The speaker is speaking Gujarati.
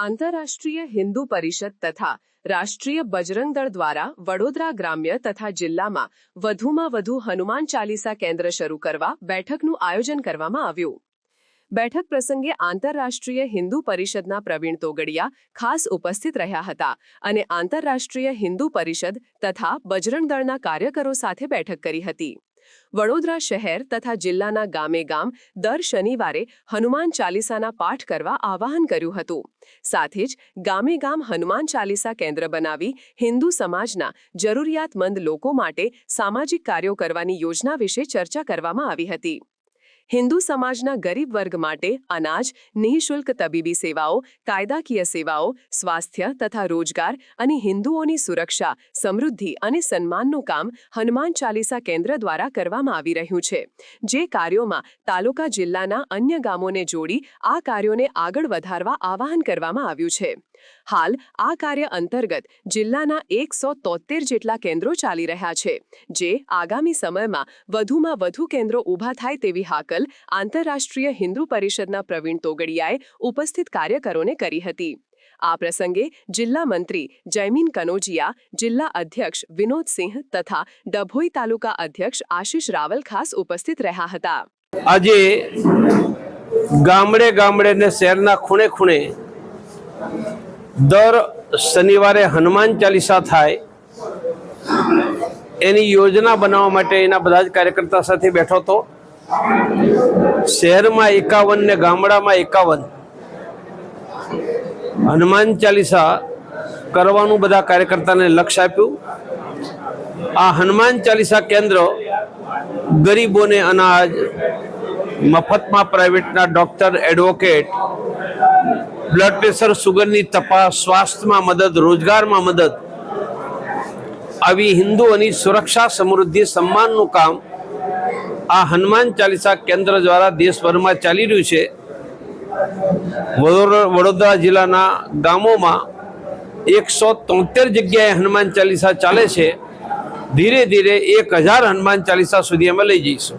આંતરરાષ્ટ્રીય હિન્દુ પરિષદ તથા રાષ્ટ્રીય બજરંગ દળ દ્વારા વડોદરા ગ્રામ્ય તથા જિલ્લામાં વધુમાં વધુ હનુમાન ચાલીસા કેન્દ્ર શરૂ કરવા બેઠકનું આયોજન કરવામાં આવ્યું. બેઠક પ્રસંગે આંતરરાષ્ટ્રીય હિન્દુ પરિષદના પ્રવીણ તોગડિયા ખાસ ઉપસ્થિત રહ્યા હતા અને આંતરરાષ્ટ્રીય હિન્દુ પરિષદ તથા બજરંગ દળના કાર્યકરો સાથે બેઠક કરી હતી. વડોદરા શહેર તથા જિલ્લાના ગામે ગામ દર શનિવારે હનુમાન ચાલીસાના પાઠ કરવા આવાહન કર્યું હતું. સાથે જ ગામે ગામ હનુમાન ચાલીસા કેન્દ્ર બનાવી હિન્દુ સમાજના જરૂરિયાતમંદ લોકો માટે સામાજિક કાર્યો કરવાની યોજના વિશે ચર્ચા કરવામાં આવી હતી. હિન્દુ સમાજના ગરીબ વર્ગ માટે અનાજ, નિઃશુલ્ક તબીબી સેવાઓ, કાયદાકીય સેવાઓ, સ્વાસ્થ્ય તથા રોજગાર અને હિન્દુઓની સુરક્ષા, સમૃદ્ધિ અને સન્માનનું કામ હનુમાન ચાલીસા કેન્દ્ર દ્વારા કરવામાં આવી રહ્યું છે. જે કાર્યોમાં તાલુકા જિલ્લાના અન્ય ગામોને જોડી આ કાર્યોને આગળ વધારવા આવાહન કરવામાં આવ્યું છે. હાલ, આ કાર્ય અંતર્ગત જિલ્લાના એકસો જેટલા કેન્દ્રો ચાલી રહ્યા છે, જે આગામી સમયમાં વધુમાં વધુ કેન્દ્રો ઊભા થાય તેવી હાકલ આંતરરાષ્ટ્રીય હિન્દુ પરિષદના પ્રવીણ તોગડિયાએ ઉપસ્થિત કાર્યકરોને કરી હતી. આ પ્રસંગે જિલ્લા મંત્રી જયમીન કનોજિયા, જિલ્લા અધ્યક્ષ વિનોદસિંહ તથા ડભોઈ તાલુકા અધ્યક્ષ આશિષ રાવલ ખાસ ઉપસ્થિત રહ્યા હતા. આજે ગામડે ગામડે ને શહેરના ખૂણે ખૂણે દર શનિવારે હનુમાન ચાલીસા થાય, એની યોજના બનાવવા માટે એના બધા જ કાર્યકર્તા સાથે બેઠો હતો. શહેરમાં એકાવન ને ગામડામાં એકાવન. હનુમાન ચાલીસા કરવાનું બધા કાર્યકર્તાને લક્ષ્ય આપ્યું. આ હનુમાન ચાલીસા કેન્દ્ર ગરીબોને અનાજ, મફતમાં પ્રાઇવેટના ડોક્ટર એડવોકેટ બ્લડ પ્રેશર સુગરની તપાસ, સ્વાસ્થ્યમાં મદદ, રોજગારમાં મદદ. આવી હિન્દુઓની સુરક્ષા સમૃદ્ધિ સન્માનનું કામ આ હનુમાન ચાલીસા કેન્દ્ર દ્વારા દેશભરમાં ચાલી રહ્યું છે. વડોદરા જિલ્લાના ગામોમાં એકસો તોતેર જગ્યાએ હનુમાન ચાલીસા ચાલે છે. ધીરે ધીરે એક હજાર હનુમાન ચાલીસા સુધી અમે લઈ જઈશું.